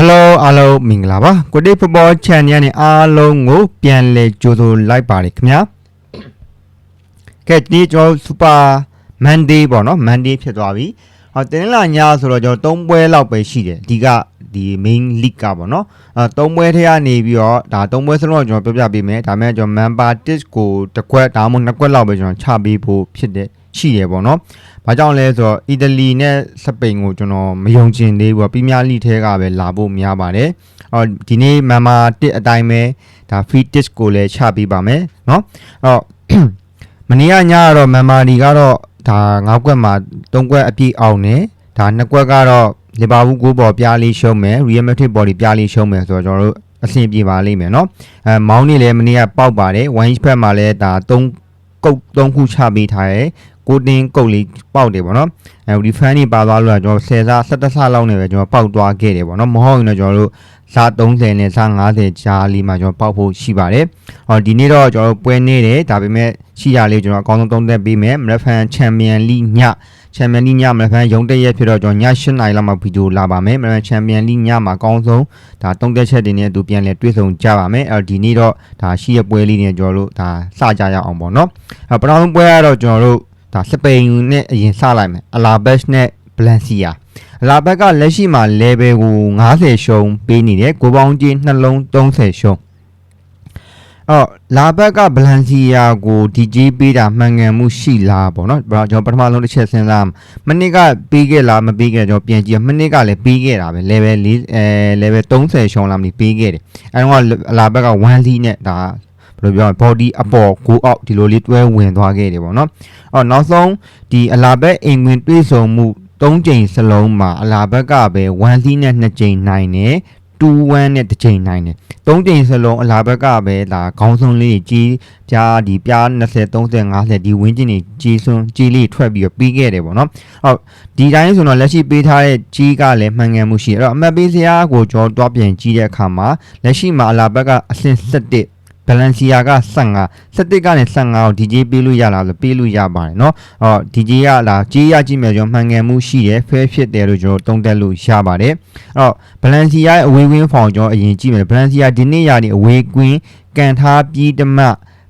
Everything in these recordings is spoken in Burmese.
Hello အားလုံးမင်္ဂလာပါကိုတိဖဘော channel နဲ့အားလုံးကိုပြန်လည်ကြိုဆိုလိုက်ပါတယ်ခင်ဗျာကဲဒီကျွန်တော် super monday ပေါ့နော် monday ဖြစ်သွားပြီဟောတင်းလာညဆိုတော့ကျွန်တော်၃ပွဲလောက်ပဲရှိတယ်ဒီကဒီ main league ကပေါ့နော်အဲ၃ပွဲထဲကနေပြီးတော့ဒါ၃ပွဲစလုံးတော့ကျွန်တော်ပြောပြပေးမယ်ဒါပေမဲ့ကျွန်တော် member 1ကိုတစ်ခွက်ဒါမှမဟုတ်နှစ်ခွက်လောက်ပဲကျွန်တော်ချပေးဖို့ဖြစ်တယ် ရှိတယ်ပေါ့နော်ဘာကြောင့်လဲဆိုတော့အီတလီနဲ့စပိန်ကိုကျွန်တော်မယုံကျင်သေးဘူးပေါ့ပီးမီးယားလိထဲကပဲလာဖို့များပါတယ်အော်ဒီနေ့ member 1အတိုင်းပဲဒါ free tips ကိုလည်းချပေးပါမယ်เนาะအော် မနေ့ကညကတော့ memory ကတော့ဒါ9ကွက်မှာ3ကွက်အပြည့်အောင်နေဒါ2ကွက်ကတော့လီဗာပူးကိုပေါ်ပြားလေးရှုံးမယ် Real Madrid ဘော်ဒီပြားလေးရှုံးမယ်ဆိုတော့ကျွန်တော်တို့အဆင်ပြေပါလိမ့်မယ်เนาะအဲမောင်းနေလည်းမနေ့ကပေါက်ပါတယ် one inch ဖက်မှာလည်းဒါ3ကုတ်3ခုချပေးထားတယ် ကိုတင်ကုတ်လေးပေါက်တယ်ပေါ့နော်အဲဒီဖန်နေပါသွားလို့ကကျွန်တော်10စား17စားလောက်နေပဲကျွန်တော်ပေါက်သွားခဲ့တယ်ပေါ့နော်မဟုတ်ရင်တော့ကျွန်တော်တို့စား30နဲ့စား50ကြားလေးမှာကျွန်တော်ပေါက်ဖို့ရှိပါတယ်ဟောဒီနေ့တော့ကျွန်တော်တို့ပွဲနေတယ်ဒါပေမဲ့ရှိရလေးကျွန်တော်အကောင်းဆုံးသုံးသက်ပေးမယ်မရဖန်ချန်ပီယံလိညချန်ပီယံလိညမရဖန်ရုံတက်ရက်ဖြစ်တော့ကျွန်တော်ည8နာရီလောက်မှဗီဒီယိုလာပါမယ်မရဖန်ချန်ပီယံလိညမှာအကောင်းဆုံးဒါသုံးသက်ချက်တွေနဲ့အတူပြန်လဲတွေ့ဆုံကြပါမယ်အဲဒီနေ့တော့ဒါရှိရပွဲလေးနဲ့ကျွန်တော်တို့ဒါစကြရအောင်ပေါ့နော်အဲပထမဆုံးပွဲကတော့ကျွန်တော်တို့ ဒါစပိန်နဲ့အရင်စလိုက်မယ်အလာဘက်နဲ့ဘလန်စီယာအလာဘက်ကလက်ရှိမှာ level ကို90ရှုံးပေးနေတယ်ကိုပေါင်းကြီးနှလုံး30ရှုံးအော်လာဘက်ကဘလန်စီယာကို DJ ပေးတာမှန်ကန်မှုရှိလားပေါ့နော်ကျွန်တော်ပထမဆုံးတစ်ချက်စဉ်းစားမနစ်ကပေးခဲ့လားမပေးခဲ့ကျွန်တော်ပြန်ကြည့်မနစ်ကလည်းပေးခဲ့တာပဲ level 4အဲ level 30ရှုံးလားမသိပေးခဲ့တယ်အဲတော့အလာဘက်က1 lead နဲ့ဒါ ဘယ်လိုပြောရ body အပေါ် go out ဒီလိုလေးတွဲဝင်သွားခဲ့တယ်ပေါ့နော်အော်နောက်ဆုံးဒီအလာဘက်အိမ်ဝင်တွေးဆုံမှု၃ချိန်စလုံးမှာအလာဘက်ကပဲ1 lead နဲ့2ချိန်နိုင်တယ်2-1နဲ့တစ်ချိန်နိုင်တယ်၃ချိန်စလုံးအလာဘက်ကပဲဒါခေါင်းဆုံးလေးကြီးပြားဒီပြား20 30 50ဒီဝင်းကျင်ကြီးကြီးစွန်းကြီးလေးထွက်ပြီးတော့ပြီးခဲ့တယ်ပေါ့နော်ဟုတ်ဒီတိုင်းဆိုတော့လက်ရှိပေးထားတဲ့ကြီးကလည်းမှန်ကန်မှုရှိအဲ့တော့အမှတ်ပေးစရာကိုကြောတွားပြန်ကြည့်တဲ့အခါမှာလက်ရှိမှာအလာဘက်ကအဆင့်7 ဘလန်စီယာက15 17ကနေ15ကို DJ ပေးလို့ရလားဆိုပေးလို့ရပါတယ်เนาะအော် DJ ကလာကြီးရကြည့်မယ်ကျွန်တော်မှန်ကန်မှုရှိတယ်ဖဲဖြစ်တယ်လို့ကျွန်တော်တုံးတက်လို့ရပါတယ်အော်ဘလန်စီယာရဲ့အဝေးကွင်းဖောင်ကျွန်တော်အရင်ကြည့်မယ်ဘလန်စီယာဒီနေ့ရာဒီအဝေးကွင်းကန်ထားပြီးတမ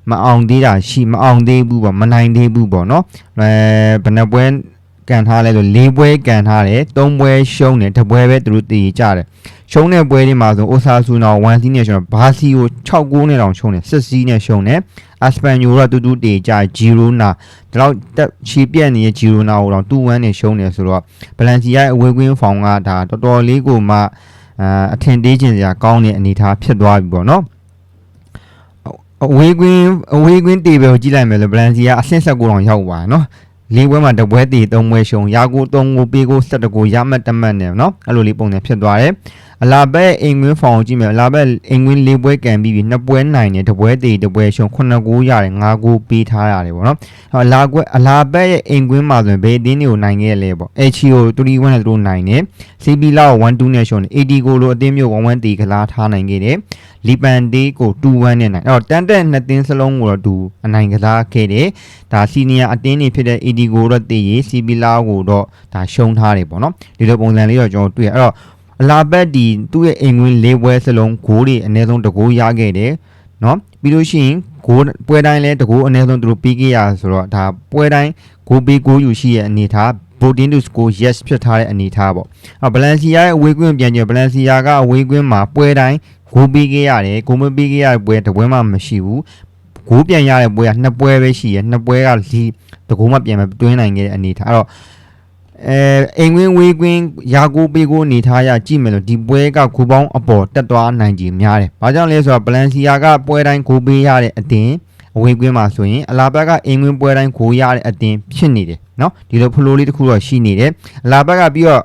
မအောင်သေးတာရှိမအောင်သေးဘူးပေါ့မနိုင်သေးဘူးပေါ့เนาะအဲဘယ်နှပွဲ ကန်ထားလဲဆို၄ပွဲကန်ထားတယ်၃ပွဲရှုံးတယ်တစ်ပွဲပဲသူတို့တည်ကြတယ်ရှုံးတဲ့ပွဲတွေမှာဆိုအိုဆာဆူနာ1စီးနဲ့ရှုံးဘာစီကို6 9နဲ့တောင်ရှုံးတယ်6စီးနဲ့ရှုံးတယ်အစပန်ညိုတော့တူတူတေကြဂျီရိုနာဒီလောက်တက်ချီပြက်နေတဲ့ဂျီရိုနာကိုတော့2-1နဲ့ရှုံးတယ်ဆိုတော့ဘလန်စီရဲ့အဝေးကွင်းဖောင်ကဒါတော်တော်လေးကိုမှအာအထင်သေးခြင်းစရာကောင်းတဲ့အနေအထားဖြစ်သွားပြီပေါ့နော်အဝေးကွင်းအဝေးကွင်းတေဘယ်ကိုကြည့်လိုက်မယ်လို့ဘလန်စီကအဆင့်ဆက်ကိုတော့ရောက်သွားတယ်နော် လေးပွဲမှာတပွဲတည်သုံးပွဲရှုံရာကို3ကိုပေးကို7ကိုရမှတ်တမတ်နေเนาะအဲ့လိုလေးပုံစံဖြစ်သွားတယ်အလာဘက်အိမ်ငွင်းဖောင်ကြည့်မယ်အလာဘက်အိမ်ငွင်းလေးပွဲကန်ပြီးပြီနှစ်ပွဲနိုင်တယ်တပွဲတည်တပွဲရှုံ9ကိုရတယ်5ကိုပေးထားရတယ်ပေါ့เนาะအလာကွက်အလာဘက်ရဲ့အိမ်ငွင်းမှာဆိုရင်ဘယ်အတင်းတွေကိုနိုင်ခဲ့လဲပေါ့ HO 31နဲ့သူတို့နိုင်တယ် CB လောက်12နဲ့ရှုံတယ် AD ကိုလိုအတင်းမျိုး11တီကလားထားနိုင်ခဲ့တယ်လီပန်တေးကို21နဲ့နိုင်အဲ့တော့တန်တက်နှစ်တင်းစလုံးကိုတော့သူအနိုင်ကစားခဲ့တယ်ဒါစီနီယာအတင်းနေဖြစ်တဲ့ AD ကိုတော့တည်ရ CB လောက်ကိုတော့ဒါရှုံးထားတယ်ပေါ့နော်ဒီလိုပုံစံလေးတော့ကျွန်တော်တွေ့ရအဲ့တော့အလာဘက်ဒီသူ့ရဲ့အိမ်ဝင်၄ပွဲစလုံးဂိုးတွေအနည်းဆုံးတကိုးရခဲ့တယ်နော်ပြီးလို့ရှိရင်ဂိုးပွဲတိုင်းလဲတကိုးအနည်းဆုံးသူတို့ပြီးခဲ့ရဆိုတော့ဒါပွဲတိုင်းဂိုးပေးဂိုးယူရှိရဲ့အနေထား voting to score yes ဖြစ်ထားတဲ့အနေထားပေါ့။အော်ဘလန်စီယာရဲ့အဝေးကွင်းပြန်ကြဘလန်စီယာကအဝေးကွင်းမှာပွဲတိုင်းဂိုးပေးခဲ့ရတယ်ဂိုးမပေးခဲ့ရတဲ့ပွဲတစ်ပွဲမှမရှိဘူး။ ဂိုးပြန်ရတဲ့ပွဲကနှစ်ပွဲပဲရှိရနှစ်ပွဲကဒီတကူမှပြန်မတွင်းနိုင်ခဲ့တဲ့အနေထားအဲ့တော့အဲအိမ်ဝင်းဝေးကွင်းရာကိုပေးကိုအနေထားရကြည့်မယ်လို့ဒီပွဲကဂိုးပေါင်းအပေါ်တက်သွားနိုင်ကြီးများတယ်။ဘာကြောင့်လဲဆိုတော့ဘလန်စီယာကပွဲတိုင်းဂိုးပေးရတဲ့အတင်အဝေးကွင်းမှာဆိုရင်အလာဘက်ကအိမ်ဝင်းပွဲတိုင်းဂိုးရတဲ့အတင်ဖြစ်နေတယ်နော်ဒီလိုဖလိုလေးတစ်ခုတော့ရှိနေတယ်အလာဘက်ကပြီးတော့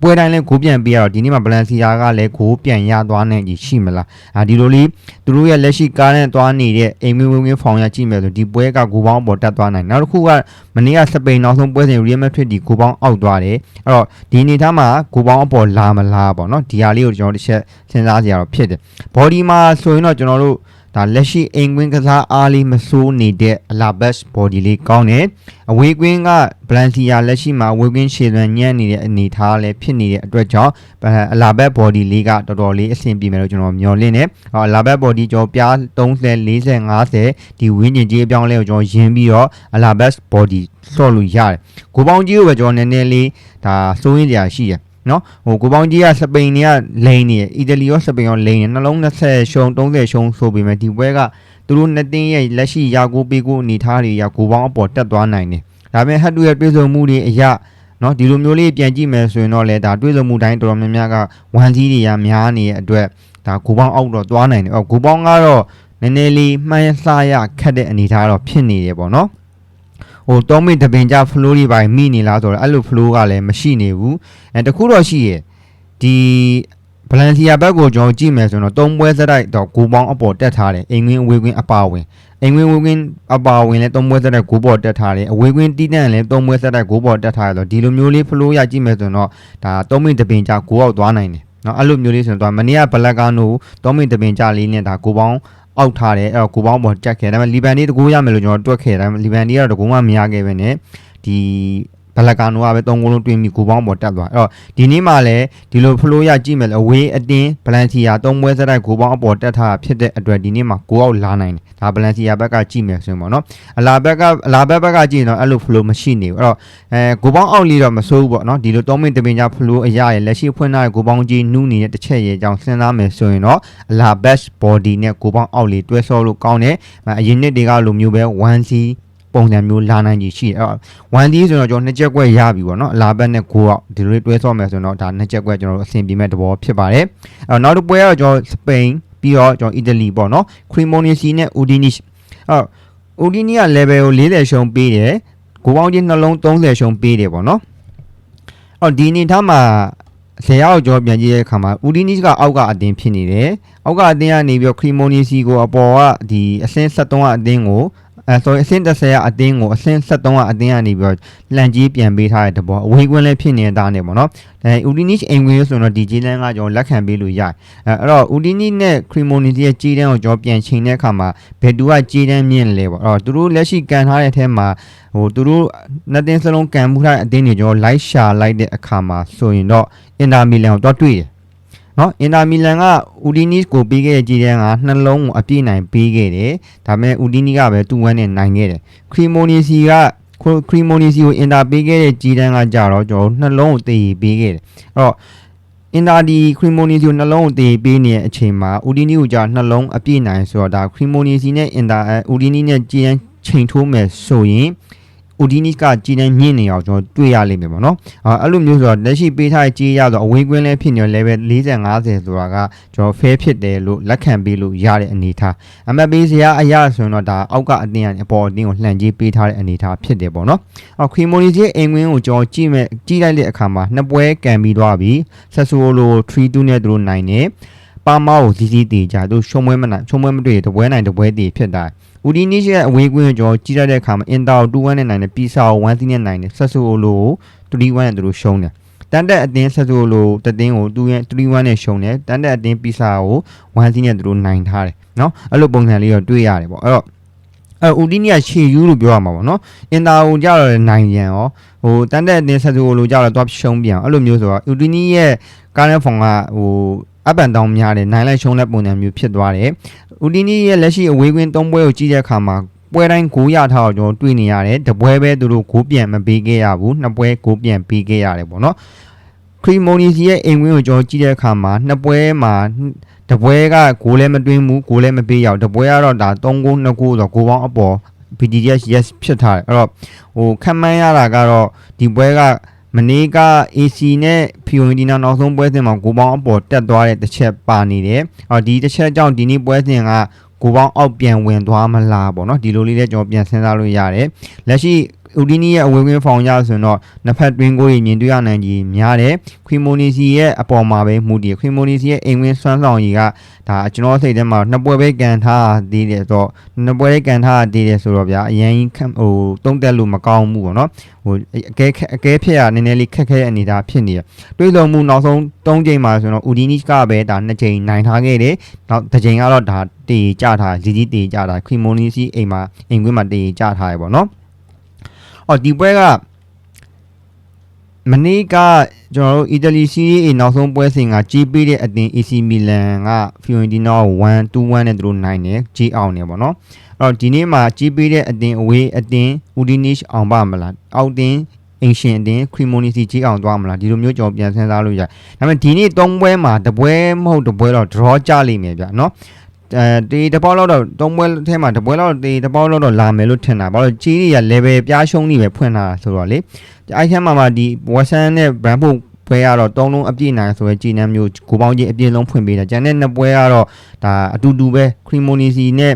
ပွဲတိုင်းလဲကိုပြန်ပေးရတော့ဒီနေ့မှာ Valencia ကလည်းကိုပြန်ရသွားနိုင်ကြီးရှိမလားအာဒီလိုလေးသူတို့ရဲ့လက်ရှိကားနဲ့သွားနေတဲ့အိမ်မင်းဝင်းဝင်းဖောင်ရကြည့်မယ်ဆိုဒီပွဲကကိုပေါင်းပေါ်တက်သွားနိုင်နောက်တစ်ခုကမနေ့ကစပိန်နောက်ဆုံးပွဲစဉ် Real Madrid ဒီကိုပေါင်းအောက်သွားတယ်အဲ့တော့ဒီအနေထားမှာကိုပေါင်းအပေါ်လာမလားပေါ့နော်ဒီဟာလေးကိုကျွန်တော်တစ်ချက်စဉ်းစားကြရတော့ဖြစ်တယ် body မှာဆိုရင်တော့ကျွန်တော်တို့ ဒါလက်ရှိအိမ်ကွင်းကစားအားလေးမစိုးနေတဲ့အလာဘတ် body လေးကောင်းတယ်အဝေးကွင်းကဘလန်စီယာလက်ရှိမှာအဝေးကွင်းရှည်သွန်ညံ့နေတဲ့အနေအထားလည်းဖြစ်နေတဲ့အတွက်ကြောင့်အလာဘတ် body လေးကတော်တော်လေးအဆင်ပြေမယ်လို့ကျွန်တော်မျှော်လင့်တယ်ဟောအလာဘတ် body ကျော်ပြား30 40 50ဒီဝင်းကျင်ကြီးအပြောင်းလဲကိုကျွန်တော်ယင်းပြီးတော့အလာဘတ် body ဆော့လို့ရတယ်ကိုပေါင်းကြီးကိုပဲကျွန်တော်နည်းနည်းလေးဒါစိုးရင်းကြရှိရ နော်ဟိုကိုပေါင်းကြီးကစပိန်တွေကလိန်နေအီတလီရောစပိန်ရောလိန်နေနှလုံး20ရှုံ30ရှုံဆိုပေမဲ့ဒီပွဲကသူတို့နှစ်တင်းရဲ့လက်ရှိရာကိုပေးကိုအနေထားတွေကကိုပေါင်းအပေါ်တက်သွားနိုင်တယ်ဒါပေမဲ့ဟတ်တူရဲ့တွေးဆုံမှုတွေအရာနော်ဒီလိုမျိုးလေးပြန်ကြည့်မယ်ဆိုရင်တော့လေဒါတွေးဆုံမှုတိုင်းတော်တော်များများကဝန်ကြီးတွေကများနေတဲ့အတွက်ဒါကိုပေါင်းအောက်တော့သွားနိုင်တယ်အော်ကိုပေါင်းကတော့နည်းနည်းလေးမှန်းဆရခက်တဲ့အနေအထားတော့ဖြစ်နေတယ်ပေါ့နော် ဟိုတောမိတ်တပင်ကြ flow တွေပိုင်းမိနေလားဆိုတော့အဲ့လို flow ကလည်းမရှိနေဘူးအဲတခုတော့ရှိရဒီဗလန်စီယာဘက်ကိုကျွန်တော်ကြည့်မယ်ဆိုတော့သုံးပွဲစတိုက်တော့ဂိုးပေါင်းအပေါ်တက်ထားတယ်အိမ်ငင်းအဝေးကွင်းအပါဝင်အိမ်ငင်းဝေးကွင်းအပါဝင်လည်းသုံးပွဲစတိုက်ဂိုးပေါ်တက်ထားတယ်အဝေးကွင်းတီးတန့်လည်းသုံးပွဲစတိုက်ဂိုးပေါ်တက်ထားတယ်ဆိုတော့ဒီလိုမျိုးလေး flow ရကြည့်မယ်ဆိုတော့ဒါသုံးမိတ်တပင်ကြဂိုးအောက်သွားနိုင်တယ်နော်အဲ့လိုမျိုးလေးဆိုရင်တော့မနေ့ကဘလက်ကာနိုသုံးမိတ်တပင်ကြလေးနဲ့ဒါဂိုးပေါင်း အောက်ထားတယ်အဲ့တော့ကိုပေါင်းပေါ်တက်ခဲ့ဒါပေမဲ့လီဘန်ဒီတကူရမယ်လို့ကျွန်တော်တွက်ခဲ့တယ်ဒါပေမဲ့လီဘန်ဒီကတော့တကူမှမရခဲ့ပဲနဲ့ဒီ ဘလကာနိုကပဲ၃ဂိုးလုံးတွင်းပြီးကိုပေါင်းပေါ်တက်သွားအဲ့တော့ဒီနေ့မှလည်းဒီလိုဖလိုရကြည့်မယ်လေအဝေးအတင်းဘလန်စီယာ၃ပွဲစတိုက်ကိုပေါင်းအပေါ်တက်ထားဖြစ်တဲ့အတွက်ဒီနေ့မှကိုအောက်လာနိုင်တယ်ဒါဘလန်စီယာဘက်ကကြည့်မယ်ဆိုရင်ပေါ့နော်အလာဘက်ကအလာဘက်ဘက်ကကြည့်ရင်တော့အဲ့လိုဖလိုမရှိနေဘူးအဲ့တော့အဲကိုပေါင်းအောက်လေးတော့မစိုးဘူးပေါ့နော်ဒီလို၃မိနစ်တပင်ကြဖလိုအရာရလက်ရှိဖွင့်ထားတဲ့ကိုပေါင်းကြီးနူးနေတဲ့တစ်ချက်ရဲ့အကြောင်းစဉ်းစားမယ်ဆိုရင်တော့အလာဘက် body နဲ့ကိုပေါင်းအောက်လေးတွဲဆောလို့ကောင်းတယ်အရင်နှစ်တွေကလိုမျိုးပဲ 1C ပုံစံမျိုးလာနိုင်ကြီးရှိတယ်အဲ့တော့1 D ဆိုတော့ကျွန်တော်နှစ်ချက်ကွက်ရပြီပေါ့နော်အလာဘက်နဲ့ကိုကဒီလိုလေးတွဲဆော့မယ်ဆိုတော့ဒါနှစ်ချက်ကွက်ကျွန်တော်တို့အဆင်ပြေမဲ့တဘောဖြစ်ပါတယ်အဲ့တော့နောက်တစ်ပွဲကတော့ကျွန်တော်စပိန်ပြီးတော့ကျွန်တော်အီတလီပေါ့နော်ခရီမိုနီစီနဲ့อูဒီနီရှ်အဲ့တော့อูဒီနီက level ကို40ရှုံးပေးတယ်ကိုပေါင်းချင်းနှလုံး30ရှုံးပေးတယ်ပေါ့နော်အဲ့တော့ဒီအနေထားမှာဆယ်ရောက်ကျော်ပြန်ကြည့်တဲ့အခါမှာဦးဒီနီးကအောက်ကအတင်းဖြစ်နေတယ်။အောက်ကအတင်းကနေပြီးတော့ခရီမိုနီစီကိုအပေါ်ကဒီအဆင်း73ကအတင်းကို အဲ sorry အဆင့်30ကအတင်းကိုအဆင့်73ကအတင်းကနေပြီးတော့လှန်ကြီးပြန်ပေးထားတဲ့တဘောအဝေးကွင်းလည်းဖြစ်နေတာနဲ့ပေါ့နော်အဲ Udinese အိမ်ကွင်းဆိုတော့ဒီဂျီလန်ကကျွန်တော်လက်ခံပေးလို့ရတယ်အဲအဲ့တော့ Udinese နဲ့ Cremonese ရဲ့ကြီးတန်းကိုကျွန်တော်ပြန်ချိန်တဲ့အခါမှာဘယ်သူကကြီးတန်းမြင့်လဲပေါ့အဲ့တော့သူတို့လက်ရှိကန်ထားတဲ့အထက်မှာဟိုသူတို့နှစ်တင်းစလုံးကန်မှုထားတဲ့အတင်းတွေကျွန်တော်လိုက်ရှာလိုက်တဲ့အခါမှာဆိုရင်တော့ Inter Milan ကိုတော့တွေ့တယ် နော်အင်တာမီလန်ကဦးဒီနီစ်ကိုပေးခဲ့တဲ့ကြည်တန်းကနှလုံးကိုအပြည့်နိုင်ပေးခဲ့တယ်ဒါပေမဲ့ဦးဒီနီကပဲတူဝမ်းနဲ့နိုင်ခဲ့တယ်ခရီမိုနီစီကခရီမိုနီစီကိုအင်တာပေးခဲ့တဲ့ကြည်တန်းကကြတော့ကျွန်တော်နှလုံးကိုတည်ပေးခဲ့တယ်အဲ့တော့အင်တာဒီခရီမိုနီစီကိုနှလုံးကိုတည်ပေးနေတဲ့အချိန်မှာဦးဒီနီကိုကြနှလုံးအပြည့်နိုင်ဆိုတော့ဒါခရီမိုနီစီနဲ့အင်တာဦးဒီနီနဲ့ကြည်တန်းချိန်ထိုးမယ်ဆိုရင် ဦးဒီနီကကြည်တန်းမြင့်နေအောင်ကျွန်တော်တွေ့ရလိမ့်မယ်ပေါ့နော်အဲအဲ့လိုမျိုးဆိုတော့လက်ရှိပေးထားတဲ့ကြေးရဆိုအဝေးကွင်းလဲဖြစ်နေ level 40 50ဆိုတာကကျွန်တော် fair ဖြစ်တယ်လို့လက်ခံပေးလို့ရတဲ့အနေထားအမတ်ပေးစရာအရာဆိုရင်တော့ဒါအောက်ကအတင်းအပေါ်အတင်းကိုလှန်ကြေးပေးထားတဲ့အနေထားဖြစ်တယ်ပေါ့နော်အော်ခွေမိုနီစီအိမ်ကွင်းကိုကျွန်တော်ကြည့်မဲ့ကြည့်လိုက်တဲ့အခါမှာနှစ်ပွဲကန်ပြီးသွားပြီဆက်ဆိုလို3-2နဲ့သူတို့နိုင်တယ်ပါမောကိုစီစီတီကြသူရှုံးပွဲမနိုင်ရှုံးပွဲမတွေ့တပွဲနိုင်တပွဲတည်ဖြစ်တာ ။ Udinese ရဲ့အဝေးကွင်းကိုကျွန်တော်ကြည့်ရတဲ့အခါမှာ Inter ကို2-1နဲ့နိုင်တယ် Pisa ကို1-0နဲ့နိုင်တယ် Sassuolo ကို3-1နဲ့သူတို့ရှုံးတယ်။တန်တက်အတင်း Sassuolo တတင်းကို2-1နဲ့ရှုံးတယ်။တန်တက်အတင်း Pisa ကို1-0နဲ့သူတို့နိုင်ထားတယ်။နော်အဲ့လိုပုံစံလေးတော့တွေ့ရတယ်ပေါ့။အဲ့တော့အဲဦးဒီနီယာရှေယူလို့ပြောရမှာပေါ့နော်အင်တာဟိုကြတော့နိုင်ရန်ရောဟိုတန်တက်အတင်းဆက်သူလိုကြတော့သွားရှုံးပြန်အဲ့လိုမျိုးဆိုတော့ဦးဒီနီရဲ့ကားနဲ့ဖုန်ကဟို အပန်တောင်းများတယ်နိုင်လိုက်ရှုံးတဲ့ပုံစံမျိုးဖြစ်သွားတယ်ဦးဒီနီရဲ့လက်ရှိအဝေးကွင်း၃ပွဲကိုကြည့်တဲ့အခါမှာပွဲတိုင်းဂိုးရထားတော့ကျွန်တော်တွေ့နေရတယ်တပွဲပဲသူတို့ဂိုးပြန်မပေးခဲ့ရဘူးနှစ်ပွဲဂိုးပြန်ပေးခဲ့ရတယ်ပေါ့နော်ခရီမိုနီစီရဲ့အိမ်ကွင်းကိုကျွန်တော်ကြည့်တဲ့အခါမှာနှစ်ပွဲမှာတပွဲကဂိုးလည်းမတွင်းဘူးဂိုးလည်းမပေးရဘူးတပွဲကတော့ဒါ၃ဂိုး၂ဂိုးဆိုဂိုးပေါင်းအပေါ် BDS yes ဖြစ်ထားတယ်အဲ့တော့ဟိုခံမှန်းရတာကတော့ဒီပွဲက မနေ့က AC နဲ့ Fiorentina နောက်ဆုံးပွဲစဉ်မှာဂိုးပေါင်းအပေါ်တက်သွားတဲ့တစ်ချက်ပါနေတယ်။အော်ဒီတစ်ချက်ကြောင့်ဒီနေ့ပွဲစဉ်ကဂိုးပေါင်းအောက်ပြန်ဝင်သွားမလားပေါ့နော်ဒီလိုလေးလည်းကျွန်တော်ပြန်စဉ်းစားလို့ရတယ်။လက်ရှိ ဦးဒီနီရဲ့အဝေးကွင်းဖောင်ရဆိုရင်တော့နှစ်ဖက်တွင်းကိုမြင်တွေ့ရနိုင်ကြီးများတယ်ခွီမိုနီစီရဲ့အပေါ်မှာပဲမူတည်ခွီမိုနီစီရဲ့အိမ်ဝင်းဆွမ်းဆောင်ကြီးကဒါကျွန်တော်စိတ်ထဲမှာနှစ်ပွဲပဲကန်ထားသေးတယ်ဆိုတော့နှစ်ပွဲကန်ထားသေးတယ်ဆိုတော့ဗျာအရင်ဟိုတုံးတက်လို့မကောင်းဘူးပေါ့နော်ဟိုအကဲအကဲဖြစ်ရနည်းနည်းလေးခက်ခဲတဲ့အနေအထားဖြစ်နေတယ်တွေးလုံးမှုနောက်ဆုံး၃ချိန်မှာဆိုတော့ဦးဒီနီကပဲဒါနှစ်ချိန်နိုင်ထားခဲ့တယ်နောက်တစ်ချိန်ကတော့ဒါတေကြထားလီကြီးတေကြတာခွီမိုနီစီအိမ်မှာအိမ်ကွင်းမှာတေကြထားရပေါ့နော် အော်ဒီပွဲကမနေ့ကကျွန်တော်တို့အီတလီစီးရီးနောက်ဆုံးပွဲစဉ်ကကြီးပေးတဲ့အသင်း AC Milan က Fiorentina ကို1-2-1နဲ့သူတို့နိုင်တယ်ကြီးအောင်နေပေါ့နော်အဲ့တော့ဒီနေ့မှာကြီးပေးတဲ့အသင်းအဝေးအသင်း Udinese အောင်ပါမလားအောက်တင်းအင်ရှင်အတင်း Cremonese ကြီးအောင်သွားမလားဒီလိုမျိုးကျွန်တော်ပြန်စဉ်းစားလို့ရတယ်ဒါပေမဲ့ဒီနေ့၃ပွဲမှာတပွဲမဟုတ်တပွဲတော့ draw ကြလိမ့်မယ်ဗျာနော် အဲဒီတပေါက်လောက်တော့သုံးပွဲထဲမှာတပွဲလောက်ဒီတပေါက်လောက်တော့လာမယ်လို့ထင်တာဘာလို့ကြီးတွေက level ပြားရှုံးနေပဲဖွင့်လာတာဆိုတော့လေအဲ့ထဲမှာမှဒီ Western နဲ့ Brentford ပွဲကတော့တုံးလုံးအပြည့်နိုင်ဆိုရဲကြည်နမ်းမျိုးကိုပေါင်းကြီးအပြည့်လုံးဖွင့်ပေးတယ်ကျန်တဲ့နှစ်ပွဲကတော့ဒါအတူတူပဲ Cremonese နဲ့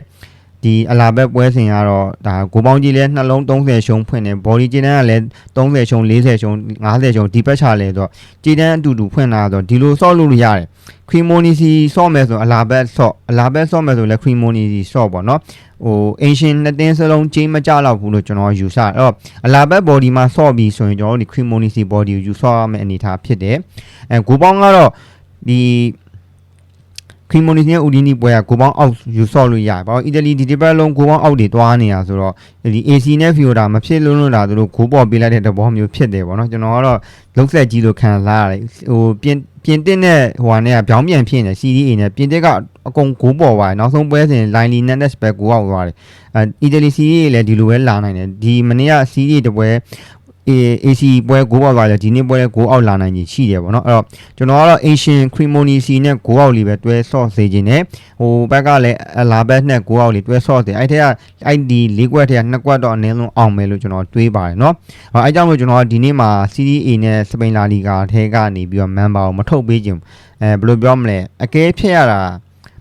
ဒီအလာဘက်ပွဲစဉ်ကတော့ဒါကိုပေါင်းကြီးလဲနှလုံး30ရှုံးဖွင့်တယ် body ကြည်နမ်းကလည်း30ရှုံး40ရှုံး50ရှုံးဒီဘက်ချလဲဆိုတော့ကြည်နမ်းအတူတူဖွင့်လာဆိုတော့ဒီလိုဆော့လို့ရတယ် cremonese ဆော့မယ်ဆိုအလာဘက်ဆော့အလာဘက်ဆော့မယ်ဆိုလည်း cremonese ဆော့ပေါ့နော်ဟိုအင်ရှင်နှစ်တင်းစလုံးချင်းမကြတော့ဘူးလို့ကျွန်တော်ယူဆအဲ့တော့အလာဘက် body မှာဆော့ပြီးဆိုရင်ကျွန်တော်တို့ဒီ cremonese body ကိုယူဆော့ရမယ့်အနေအထားဖြစ်တယ်အဲဂိုပေါင်းကတော့ဒီ cremonese နဲ့ udini ပွဲကဂိုပေါင်းအောက်ယူဆော့လို့ရတယ်ဘာလို့အီတလီဒီဒီဘက်လုံးဂိုပေါင်းအောက်တွေတွားနေတာဆိုတော့ဒီ AC နဲ့ Fiora မဖြစ်လို့လို့တာသူတို့ဂိုးပေါ်ပေးလိုက်တဲ့သဘောမျိုးဖြစ်တယ်ပေါ့နော်ကျွန်တော်ကတော့လုံးဆက်ကြီးလို့ခံစားရတယ်ဟိုပြင်ပြင်တစ်နဲ့ဟိုဟာနဲ့ကပြောင်းပြန်ဖြစ်နေ CDA နဲ့ပြင်တစ်ကအကုန်ဂိုးပေါ်သွားတယ်နောက်ဆုံးပွဲစဉ် line line နဲ့ spec ကိုအောက်သွားတယ်အဲအီတလီ CDA လည်းဒီလိုပဲလာနိုင်တယ်ဒီမနေ့က CDA တပွဲ AC ပွဲဂိုးအောက်သွားတယ်ဒီနေ့ပွဲလည်းဂိုးအောက်လာနိုင်ကြီးရှိတယ်ပေါ့နော်အဲ့တော့ကျွန်တော်ကတော့ Asian Cremonese နဲ့ဂိုးအောက်လေးပဲတွဲဆော့စေခြင်းနဲ့ဟိုဘက်ကလည်းအလာဘက်နဲ့ဂိုးအောက်လေးတွဲဆော့စေအဲ့ထက်ကအဲ့ဒီ၄ကွက်ထက်က၂ကွက်တော့အနည်းဆုံးအောင်မယ်လို့ကျွန်တော်တွေးပါတယ်နော်အဲ့ကြောင့်မို့ကျွန်တော်ကဒီနေ့မှာ Serie A နဲ့စပိန်လာလီဂါထဲကနေပြီးတော့မန်ပါကိုမထုတ်ပေးခြင်းအဲဘယ်လိုပြောမလဲအကဲဖြစ်ရတာ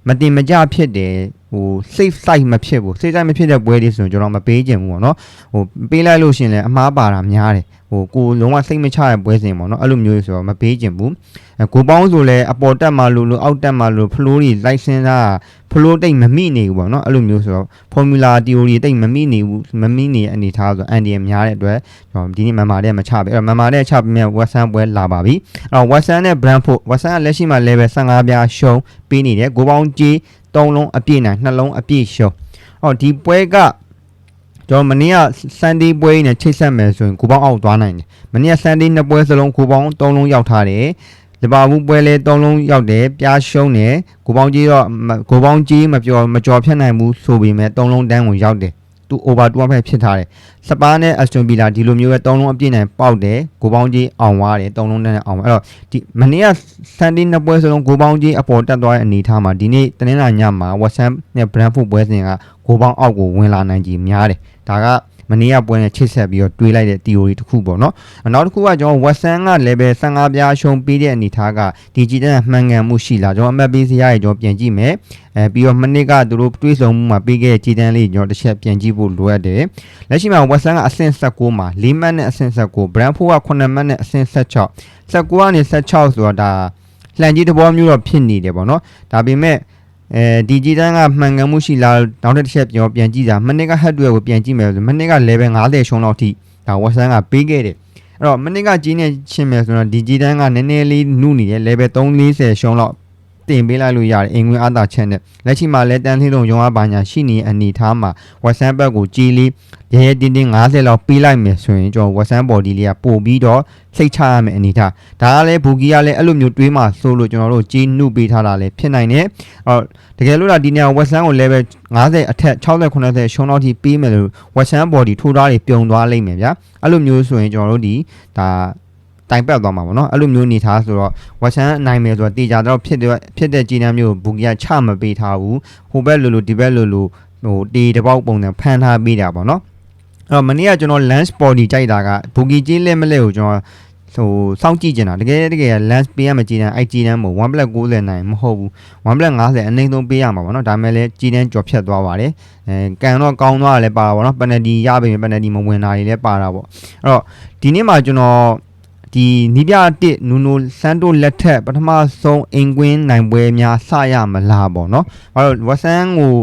မတင်မကြဖြစ်တယ် ဟို safe site မဖြစ်ဘူး safe site မဖြစ်တဲ့ပွဲတွေဆိုရင်ကျွန်တော်မပေးခြင်းဘူးပေါ့နော်ဟိုပေးလိုက်လို့ရှင်လဲအမားပါတာများတယ်ဟိုကိုလုံးဝစိတ်မချတဲ့ပွဲစဉ်ပေါ့နော်အဲ့လိုမျိုးဆိုတော့မပေးခြင်းဘူးအဲကိုပေါင်းဆိုလဲအပေါ်တက်မှလို့လို့အောက်တက်မှလို့ဖလိုးတွေလိုက်စင်းသားဖလိုးတိတ်မမိနေဘူးပေါ့နော်အဲ့လိုမျိုးဆိုတော့ formula theory တိတ်မမိနေဘူးမမိနေတဲ့အနေထားဆိုအန်ဒီများတဲ့အတွက်ကျွန်တော်ဒီနေ့မန်မာတဲ့မချပဲအဲ့တော့မန်မာတဲ့ချပြီးမြတ် Western ပွဲလာပါပြီအဲ့တော့ Western နဲ့ Brentford Western ကလက်ရှိမှာ level 15ပြားရှုံးပေးနေတယ်ကိုပေါင်းကြီး ၃လုံးအပြည့်နိုင်နှလုံးအပြည့်ရှုံးအော်ဒီပွဲကကျွန်တော်မနေ့က Sunday ပွဲနဲ့ချိတ်ဆက်မယ်ဆိုရင်ကိုပေါင်းအောက်သွားနိုင်တယ်မနေ့က Sunday နှစ်ပွဲစလုံးကိုပေါင်း၃လုံးရောက်ထားတယ်လီဗာပူးပွဲလဲ၃လုံးရောက်တယ်ပြားရှုံးတယ်ကိုပေါင်းကြီးတော့ကိုပေါင်းကြီးမပြောမကြော်ဖြတ်နိုင်ဘူးဆိုပေမဲ့၃လုံးတန်းကိုရောက်တယ် သူ over 2ဖက်ဖြစ်ထားတယ်စပါးနဲ့ Aston Villa ဒီလိုမျိုးပဲ၃လုံးအပြည့်နိုင်ပေါက်တယ်ကိုပေါင်းကြီးအောင်သွားတယ်၃လုံးတန်းနဲ့အောင်သွားအဲ့တော့ဒီမနေ့က Sunday နှစ်ပွဲစလုံးကိုပေါင်းကြီးအပေါ်တက်သွားတဲ့အနေအထားမှာဒီနေ့တနင်္လာညမှာ West Ham နဲ့ Brentford ပွဲစဉ်ကကိုပေါင်းအောက်ကိုဝင်လာနိုင်ကြီးများတယ်ဒါက မနေ့ကပွဲနဲ့ချိတ်ဆက်ပြီးတော့တွေးလိုက်တဲ့ theory တစ်ခုပေါ့နော်နောက်တစ်ခုကကျွန်တော် Western က level 15ပြားရှုံးပေးတဲ့အနေထားကဒီကြည်တဲ့မှန်ကန်မှုရှိလားကျွန်တော်အမှတ်ပေးစရာရေကျွန်တော်ပြန်ကြည့်မယ်အဲပြီးတော့မနစ်ကသူတို့တွေးဆုံမှုမှာပေးခဲ့တဲ့ကြည်တန်းလေးကျွန်တော်တစ်ချက်ပြန်ကြည့်ဖို့လိုအပ်တယ်လက်ရှိမှာ Western ကအဆင့်16မှာ4မှတ်နဲ့အဆင့်16 Brentford က9မှတ်နဲ့အဆင့်16 16ကနေ16ဆိုတော့ဒါလှန်ကြီးတဘောမျိုးတော့ဖြစ်နေတယ်ပေါ့နော်ဒါပေမဲ့ အဲဒီဂျီတန်းကမှန်ကန်မှုရှိလားနောက်တစ်ချက်ပြောပြန်ကြည့်တာမနစ်က head to head ကိုပြန်ကြည့်မယ်ဆိုမနစ်က level 50ရှုံးလောက်ထိဒါ Western ကပေးခဲ့တယ်အဲ့တော့မနစ်ကကြီးနေချင်းမယ်ဆိုတော့ဒီဂျီတန်းကနည်းနည်းလေးနုနေတယ် level 340ရှုံးလောက် တင်ပေးလိုက်လို့ရတယ်အင်္ဂွင်းအားသာချက်နဲ့လက်ရှိမှာလည်းတန်းသေးလုံးရုံအားပါညာရှိနေတဲ့အနေထားမှာ Western ဘက်ကိုကြီးလေးရဲရဲတင်းတင်း50လောက်ပေးလိုက်မယ်ဆိုရင်ကျွန်တော် Western body လေးကပို့ပြီးတော့စိတ်ချရမယ်အနေထားဒါကလည်းဘူဂီကလည်းအဲ့လိုမျိုးတွေးမှဆိုလို့ကျွန်တော်တို့ကြီးနှုတ်ပေးထားတာလည်းဖြစ်နိုင်တယ်အော်တကယ်လို့ဒါဒီနေရာ Western ကို level 50အထက်60 80ရှုံးတော့ထိပေးမယ်လို့ Western body ထိုးသားတွေပြုံသွားလိမ့်မယ်ဗျာအဲ့လိုမျိုးဆိုရင်ကျွန်တော်တို့ဒီဒါ တိုင်ပတ်သွားမှာပေါ့နော်အဲ့လိုမျိုးနေထားဆိုတော့ဝက်ဆန်နိုင်မယ်ဆိုတော့တေချာတော့ဖြစ်တဲ့ဖြစ်တဲ့ဂျီနမ်းမျိုးဘူကီကချမပေးထားဘူးဟိုဘက်လိုလိုဒီဘက်လိုလိုဟိုတေတပေါက်ပုံနဲ့ဖန်ထားပေးတာပေါ့နော်အဲ့တော့မနေ့ကကျွန်တော် lens body ကြိုက်တာကဘူကီကြီးလက်မလက်ကိုကျွန်တော်ဟိုစောင့်ကြည့်ကျင်တာတကယ်တကယ် lens ပေးရမယ်ကြည်တန်းအဲ့ကြည်တန်းမို့1 black 90နိုင်မဟုတ်ဘူး1 black 50အနှိမ့်ဆုံးပေးရမှာပေါ့နော်ဒါပေမဲ့လည်းကြည်တန်းကြော်ဖြတ်သွားပါတယ်အဲကန်တော့ကောင်းသွားတယ်လည်းပါတာပေါ့နော် penalty ရပြီ penalty မဝင်တာတွေလည်းပါတာပေါ့အဲ့တော့ဒီနေ့မှာကျွန်တော် ဒီနီးပြတစ်နူနိုဆန်တိုလက်ထက်ပထမဆုံးအင်ကွင်းနိုင်ပွဲများစရမလားပေါ့နော်ဘာလို့ဝက်ဆန်ကို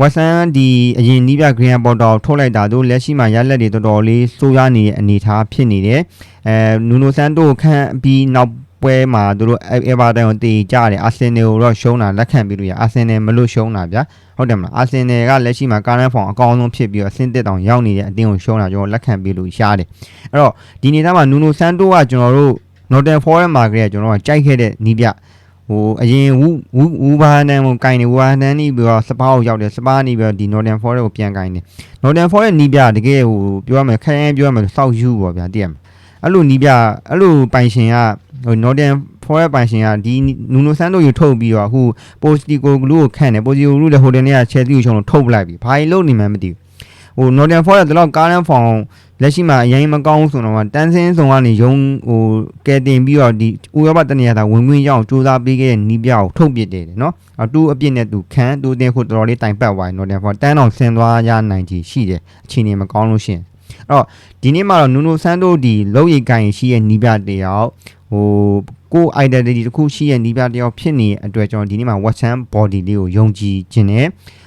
ဝက်ဆန်ဒီအရင်နီးပြ green ball တော့ထုတ်လိုက်တာတို့လက်ရှိမှာရလက်တွေတော်တော်လေးစိုးရနေတဲ့အနေအထားဖြစ်နေတယ်အဲနူနိုဆန်တိုခန့်ပြီးနောက် ပွဲမှာသူတို့အေဗာတန်ကိုတည်ကြတယ်အာဆင်နယ်ကိုတော့ရှုံးတာလက်ခံပြီးလို့ရအာဆင်နယ်မလို့ရှုံးတာဗျာဟုတ်တယ်မလားအာဆင်နယ်ကလက်ရှိမှာကာရန်ဖောင်အကောင်းဆုံးဖြစ်ပြီးတော့အဆင့်တက်တောင်ရောက်နေတဲ့အတင်းကိုရှုံးတာကျွန်တော်လက်ခံပြီးလို့ရတယ်အဲ့တော့ဒီနေ့သားမှာနူနိုဆန်တိုကကျွန်တော်တို့ Northern Forest မှာကလေးကကျွန်တော်ကကြိုက်ခဲ့တဲ့နီးပြဟိုအရင်ဝူဝူဝူဘာနန်ကိုကင်နေဝူဘာနန်နီးပြီးတော့စပါးကိုရောက်တယ်စပါးနီးပြီးတော့ဒီ Northern Forest ကိုပြန်ကင်တယ် Northern Forest နီးပြတကယ်ဟိုပြောရမယ်ခရိုင်ပြောရမယ်စောက်ယူပေါ့ဗျာတည်ရမယ်အဲ့လိုနီးပြအဲ့လိုပိုင်ရှင်က ဟို Northern Forest ပိုင်ရှင်ကဒီနူနိုဆန်တို့ယူထုတ်ပြီးတော့အခု Postigo Glue ကိုခန့်တယ် Postigo Glue လည်းဟိုတယ်နေ့က Chelsea ကိုချုံလို့ထုတ်ပလိုက်ပြီဘာကြီးလုပ်နေမှန်းမသိဘူးဟို Northern Forest ကတော့ကားရန်ဖောင်လက်ရှိမှာအရင်မကောင်းဆိုတော့တန်းစင်းဆောင်ကနေယုံဟိုကဲတင်ပြီးတော့ဒီဥရောပတနေရာသာဝင်ဝင်ရအောင်စူးစမ်းပေးခဲ့တဲ့နီးပြကိုထုတ်ပစ်တယ်နော်အတူအပြစ်နဲ့သူခန်းသူတင်ခုတော်တော်လေးတိုင်ပတ်သွားတယ် Northern Forest တန်းအောင်ဆင်းသွားရနိုင်ချီရှိတယ်အခြေအနေမကောင်းလို့ရှင် အဲ့တော့ဒီနေ့မှာတော့နူနိုဆန်တိုဒီလောက်ရိတ်ကိုင်ရှိရဲ့နီးပြတယောက်ဟိုကို identity တစ်ခုရှိရဲ့နီးပြတယောက်ဖြစ်နေတဲ့အတွက်ကျွန်တော်ဒီနေ့မှာ Watson body လေးကိုယုံကြည်ခြင်းနဲ့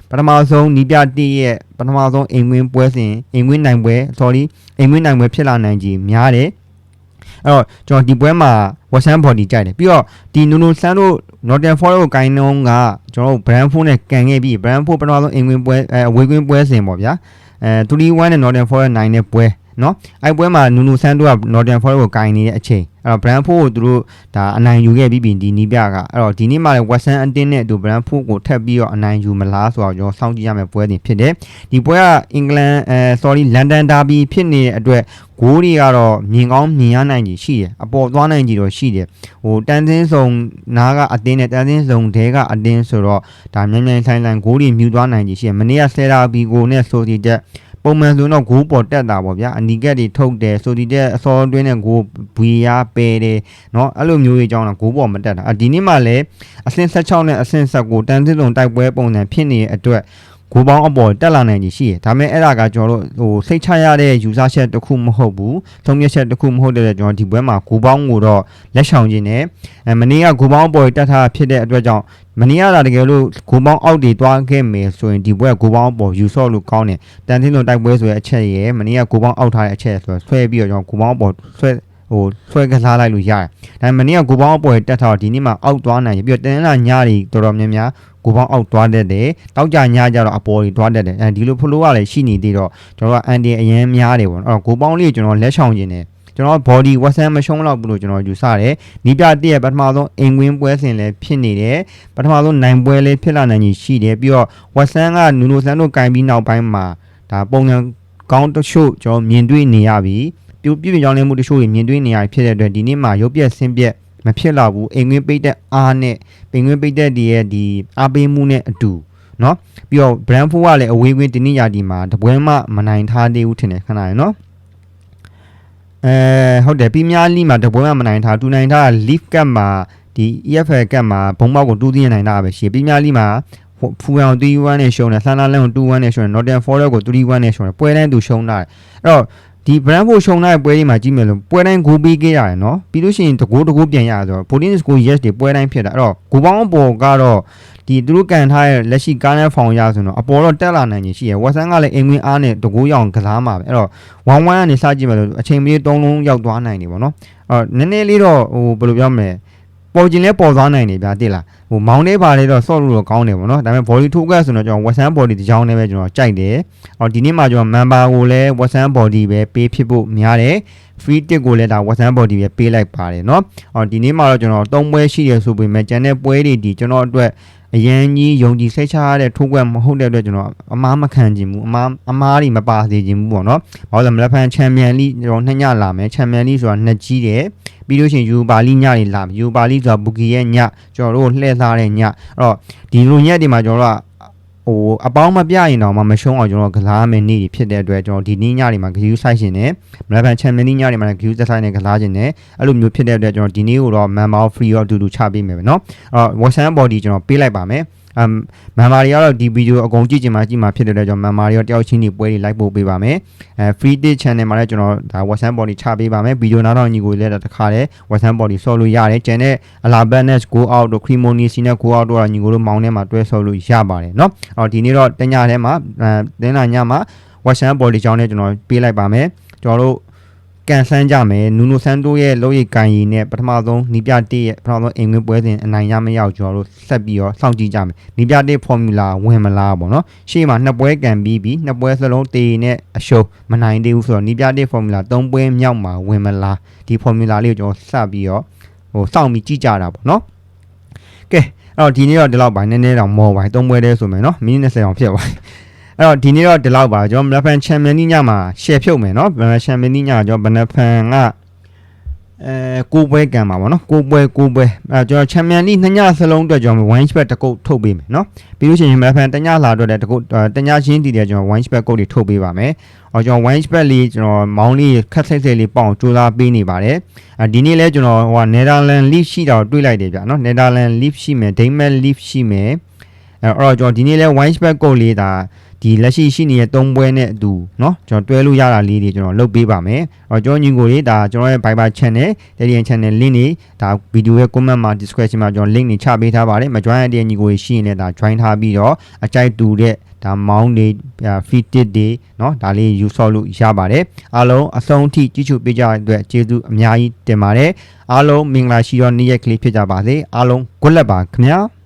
ပထမဆုံးနီးပြတည့်ရဲ့ပထမဆုံးအိမ်ဝင်းပွဲစဉ်အိမ်ဝင်းနိုင်ပွဲ sorry အိမ်ဝင်းနိုင်ပွဲဖြစ်လာနိုင်ကြီးများတယ်အဲ့တော့ကျွန်တော်ဒီပွဲမှာ Watson body ကြိုက်တယ်ပြီးတော့ဒီနူနိုဆန်တို့ Northern Forest ကိုကိုင်းနှုံးကကျွန်တော်တို့ Brentford နဲ့ကန်ခဲ့ပြီး Brentford ပထမဆုံးအိမ်ဝင်းပွဲအဲအဝေးကွင်းပွဲစဉ်ပေါ့ဗျာ အဲ3-1နဲ့ Northern Forest နိုင်တဲ့ပွဲ နော်အဲ့ပွဲမှာနူနူဆန်တို့က Northern Forest ကိုကိုင်နေတဲ့အချိန်အဲ့တော့ Brentford ကိုသူတို့ဒါအနိုင်ယူခဲ့ပြီးပြီဒီနီးပြကအဲ့တော့ဒီနေ့မှာလည်း Western အတင်းနဲ့အတူ Brentford ကိုထပ်ပြီးတော့အနိုင်ယူမလားဆိုတော့ကျွန်တော်စောင့်ကြည့်ရမယ့်ပွဲတင်ဖြစ်တယ်ဒီပွဲကအင်္ဂလန်အဲ sorry London Derby ဖြစ်နေတဲ့အတွက်ဂိုးတွေကတော့မြင်ကောင်းမြင်ရနိုင်ကြီးရှိတယ်အပေါ်သွားနိုင်ကြီးတော့ရှိတယ်ဟိုတန်းသင်းဆောင်နားကအတင်းနဲ့တန်းသင်းဆောင်တဲကအတင်းဆိုတော့ဒါမြန်မြန်ဆိုင်ဆိုင်ဂိုးတွေမြူသွားနိုင်ကြီးရှိတယ်မနေ့ကဆယ်ရာဘီကိုနဲ့ဆိုဒီတက် ပုံမှန်ဆိုတော့ဂိုးပေါ်တက်တာပေါ့ဗျာအနီကက်တွေထုတ်တယ်ဆိုဒီတက်အစောတွင်းနဲ့ဂိုးဘွေရပယ်တယ်เนาะအဲ့လိုမျိုးကြီးအကြောင်းတော့ဂိုးပေါ်မတက်တာအဒီနေ့မှလည်းအဆင့်16နဲ့အဆင့်19တန်းစစ်လုံးတိုက်ပွဲပုံစံဖြစ်နေတဲ့အတွက် ဂိုးပေါင်းအပေါ်တက်လာနိုင်ကြီးရှိတယ်ဒါပေမဲ့အဲ့ဒါကကျွန်တော်တို့ဟိုစိတ်ချရတဲ့ယူဆချက်တစ်ခုမဟုတ်ဘူးသုံးရချက်တစ်ခုမဟုတ်တဲ့ကျွန်တော်ဒီပွဲမှာဂိုးပေါင်းကိုတော့လက်ဆောင်ခြင်းနဲ့အဲမနေ့ကဂိုးပေါင်းအပေါ်တက်ထားဖြစ်တဲ့အတွက်ကြောင့်မနေ့ကတကယ်လို့ဂိုးပေါင်းအောက်တွေတွားခဲ့မယ်ဆိုရင်ဒီပွဲကဂိုးပေါင်းအပေါ်ယူဆော့လို့ကောင်းတယ်တန်သင်းလုံးတိုက်ပွဲဆိုတဲ့အချက်ရယ်မနေ့ကဂိုးပေါင်းအောက်ထားတဲ့အချက်ဆိုတော့ဆွဲပြီးတော့ကျွန်တော်ဂိုးပေါင်းအပေါ်ဆွဲဟိုဆွဲကစားလိုက်လို့ရတယ်။ဒါပေမဲ့မနေ့ကဂိုးပေါင်းအပေါ်တက်ထားတော့ဒီနေ့မှအောက်သွားနိုင်ပြီးတော့တန်လာညတွေတော်တော်များများ ကိုပေါင်းအောက်သွားတတ်တယ်တောက်ကြညကြတော့အပေါ်ကြီးသွားတတ်တယ်အဲဒီလိုဖလို့ကလည်းရှိနေသေးတော့ကျွန်တော်ကအန်ဒီအရင်များတယ်ပေါ့နော်အဲ့တော့ကိုပေါင်းလေးကျွန်တော်လက်ဆောင်ခြင်းတယ်ကျွန်တော် body Watson မရှုံးတော့ဘူးလို့ကျွန်တော်ယူဆတယ်နီးပြတည့်ရဲ့ပထမဆုံးအင်ကွင်းပွဲစဉ်လည်းဖြစ်နေတယ်ပထမဆုံးနိုင်ပွဲလည်းဖြစ်လာနိုင်ကြီးရှိတယ်ပြီးတော့ Watson ကနူနိုဆန်တို့ကင်ပြီးနောက်ပိုင်းမှာဒါပုံစံကောင်းတချို့ကျွန်တော်မြင်တွေ့နေရပြီပြပြပြကြောင်းလင်းမှုတချို့တွေမြင်တွေ့နေရဖြစ်တဲ့အတွက်ဒီနေ့မှာရုပ်ပြက်ဆင်းပြက် မဖြစ်တော့ဘူးအိမ်ငွေပိတ်တဲ့အားနဲ့ပင်ငွေပိတ်တဲ့ဒီရဲ့ဒီအားပေးမှုနဲ့အတူနော်ပြီးတော့ brand four ကလည်းအဝေးကွင်းတင်းနေရာဒီမှာတပွဲမှမနိုင်ထားသေးဘူးထင်တယ်ခဏရယ်နော်အဲဟုတ်တယ်ပြီးများလီမှာတပွဲမှမနိုင်ထားတူနိုင်ထား leaf ကတ်မှာဒီ EFL ကတ်မှာဘုံပေါက်ကိုတူးသိနိုင်တာပဲရှိပြီးများလီမှာဖူရန်ကို3-1နဲ့ရှုံးတယ်ဆန်နာလန်ကို2-1နဲ့ရှုံးတယ် Northern Forward ကို3-1နဲ့ရှုံးတယ်ပွဲတိုင်းသူရှုံးတာအဲ့တော့ ဒီ Brentford ရှုံတဲ့ပွဲတွေမှာကြည့်မယ်လို့ပွဲတိုင်းဂိုးပေးခဲ့ရတယ်နော်ပြီးလို့ရှိရင်တကိုးတကိုးပြန်ရဆိုတော့ Bolton Score Yes တွေပွဲတိုင်းဖြစ်တာအဲ့တော့ဂိုးပေါင်းအပေါ်ကတော့ဒီသူတို့ကန်ထားတဲ့လက်ရှိကားနဲ့ဖောင်ရဆိုတော့အပေါ်တော့တက်လာနိုင်ခြင်းရှိရယ်ဝက်ဆန်ကလည်းအိမ်ဝင်းအားနဲ့တကိုးရောင်ကစားမှာပဲအဲ့တော့1-1ကနေစကြည့်မယ်လို့အချိန်မီ3လုံးရောက်သွားနိုင်တယ်ပေါ့နော်အဲ့တော့နည်းနည်းလေးတော့ဟိုဘယ်လိုပြောမလဲပေါ်ကျင်လဲပေါ်သွားနိုင်တယ်ဗျာတိလား ဟိုမောင်းလေးပါလေးတော့ဆော့လို့တော့ကောင်းတယ်ပေါ့နော်ဒါပေမဲ့ body ထိုးကတ်ဆိုတော့ကျွန်တော် Western body တစ်ချောင်းနဲ့ပဲကျွန်တော်ကြိုက်တယ်အော်ဒီနေ့မှာကျွန်တော် member ကိုလည်း Western body ပဲပေးဖြစ်ဖို့များတယ် free tick ကိုလည်းဒါ Western body ပဲပေးလိုက်ပါတယ်เนาะအော်ဒီနေ့မှာတော့ကျွန်တော်၃ပွဲရှိတယ်ဆိုပေမဲ့ကျန်တဲ့ပွဲတွေဒီကျွန်တော်အတွက်အရန်ကြီးယုံကြည်စိတ်ချရတဲ့ထိုးကွက်မဟုတ်တဲ့အတွက်ကျွန်တော်အမားမခံခြင်းဘူးအမားအမားတွေမပါစေခြင်းဘူးပေါ့နော်။ဘာလို့လဲမလဲဖန်ချန်ပီယံလိကျွန်တော်နှစ်ညလာမယ်ချန်ပီယံလိဆိုတာနှစ်ကြီးတယ်ပြီးလို့ရှိရင်ယူပါလိညတွေလာမယ်ယူပါလိဆိုတာဘူကီရဲ့ညကျွန်တော်တို့လှည့် စားတဲ့ညအဲ့တော့ဒီလိုညက်တွေမှာကျွန်တော်တို့က ဟိုအပေါင်းမပြရင်တော့မှမရှုံးအောင်ကျွန်တော်ကစားမယ်နေ့တွေဖြစ်တဲ့အတွက်ကျွန်တော်ဒီနေ့ညတွေမှာဂယူးဆိုင်ရှင်နဲ့မလဘန်ချန်ပီယံနေ့ညတွေမှာဂယူးသက်ဆိုင်နဲ့ကစားခြင်းနဲ့အဲ့လိုမျိုးဖြစ်တဲ့အတွက်ကျွန်တော်ဒီနေ့ကိုတော့ member free ရောအတူတူချပေးမယ်ပဲเนาะအဲ့တော့ WhatsApp body ကျွန်တော်ပေးလိုက်ပါမယ် အမ်မန်မာတွေကတော့ဒီဗီဒီယိုအကုန်ကြည့်ချင်မှကြည့်မှဖြစ်တဲ့အတွက်ကျွန်တော်မန်မာတွေရောတယောက်ချင်းဒီပွဲတွေ like ပို့ပေးပါမယ်အဲ free day channel မှာလည်းကျွန်တော်ဒါ WhatsApp body ချပေးပါမယ်ဗီဒီယိုနားတော့ညီကိုလည်းတစ်ခါတည်း WhatsApp body ဆော့လို့ရတယ်ကျန်တဲ့အလာဘတ်နဲ့ go out တို့ cremonese နဲ့ go out တို့ကညီကိုတို့မောင်းထဲမှာတွဲဆော့လို့ရပါတယ်เนาะအော်ဒီနေ့တော့တညထဲမှာအဲတင်းလာညမှာ WhatsApp body ကြောင်းနဲ့ကျွန်တော်ပေးလိုက်ပါမယ်ကျွန်တော်တို့ ကန်ဆန်းကြမယ်နူနိုဆန်တိုရဲ့လောရည်ကန်ရီနဲ့ပထမဆုံးနီးပြတေးရဲ့ပထမဆုံးအင်္ဂလိပ်ပွဲစဉ်အနိုင်ရမရောက်ကျွန်တော်တို့ဆက်ပြီးတော့စောင့်ကြည့်ကြမယ်နီးပြတေး formula ဝင်မလားပေါ့နော်ရှေ့မှာနှစ်ပွဲကန်ပြီးပြီးနှစ်ပွဲစလုံးတေးနဲ့အရှုံးမနိုင်သေးဘူးဆိုတော့နီးပြတေး formula ၃ပွဲမြောက်မှာဝင်မလားဒီ formula လေးကိုကျွန်တော်ဆက်ပြီးတော့ဟိုစောင့်ပြီးကြည့်ကြတာပေါ့နော်ကဲအဲ့တော့ဒီနေ့တော့ဒီလောက်ပါနည်းနည်းတော့မော်ပါသုံးပွဲတည်းဆိုမယ်နော်မိနစ်20အောင်ဖြစ်သွားပြီ အဲ့တော့ဒီနေ့တော့ဒီလောက်ပါကျွန်တော်မနက်ဖြန်ချန်ပီယံညမှာ share ဖြုတ်မယ်เนาะမနက်ချန်ပီယံညကျွန်တော်မနက်ဖြန်ကအဲကိုပွဲကံပါဗောနော်ကိုပွဲကိုပွဲအဲကျွန်တော်ချန်ပီယံလိနှစ်ညစလုံးအတွက်ကျွန်တော် one shot တစ်ကုတ်ထုတ်ပေးမယ်เนาะပြီးလို့ရှိရင်မနက်ဖြန်တညလာအတွက်လည်းတစ်ကုတ်တညချင်းတည်တယ်ကျွန်တော် one shot ကုတ်တွေထုတ်ပေးပါမယ်အော်ကျွန်တော် one shot လေးကျွန်တော်မောင်းလေးခက်စိတ်စိတ်လေးပေါအောင်ကြိုးစားပေးနေပါတယ်အဲဒီနေ့လဲကျွန်တော်ဟိုနယ်သာလန်လစ်ရှိတာကိုတွေးလိုက်တယ်ဗျာเนาะနယ်သာလန်လစ်ရှိမယ်ဒိန်းမက်လစ်ရှိမယ်အဲအဲ့တော့ကျွန်တော်ဒီနေ့လဲ one shot ကုတ်လေးဒါ ဒီလက်ရှိရှိနေတဲ့သုံးပွဲနဲ့အတူเนาะကျွန်တော်တွဲလို့ရတာလေးတွေကျွန်တော်လုပ်ပေးပါမယ်။အော်ကျွန်တော်ညီကိုလေးဒါကျွန်တော်ရဲ့ Viber channel, Telegram channel link တွေဒါဗီဒီယိုရဲ့ comment မှာ description မှာကျွန်တော် link တွေချပေးထားပါတယ်။မ join ရတဲ့ညီကိုလေးရှိရင်လည်းဒါ join ထားပြီးတော့အကြိုက်တူတဲ့ဒါမောင်းတွေ feed တွေเนาะဒါလေးယူဆော့လို့ရပါတယ်။အားလုံးအဆုံးထိကြည့်ချူပေးကြတဲ့အတွက်ကျေးဇူးအများကြီးတင်ပါတယ်။အားလုံးမင်္ဂလာရှိသောနေ့ရက်ကလေးဖြစ်ကြပါစေ။အားလုံး good luck ပါခင်ဗျာ။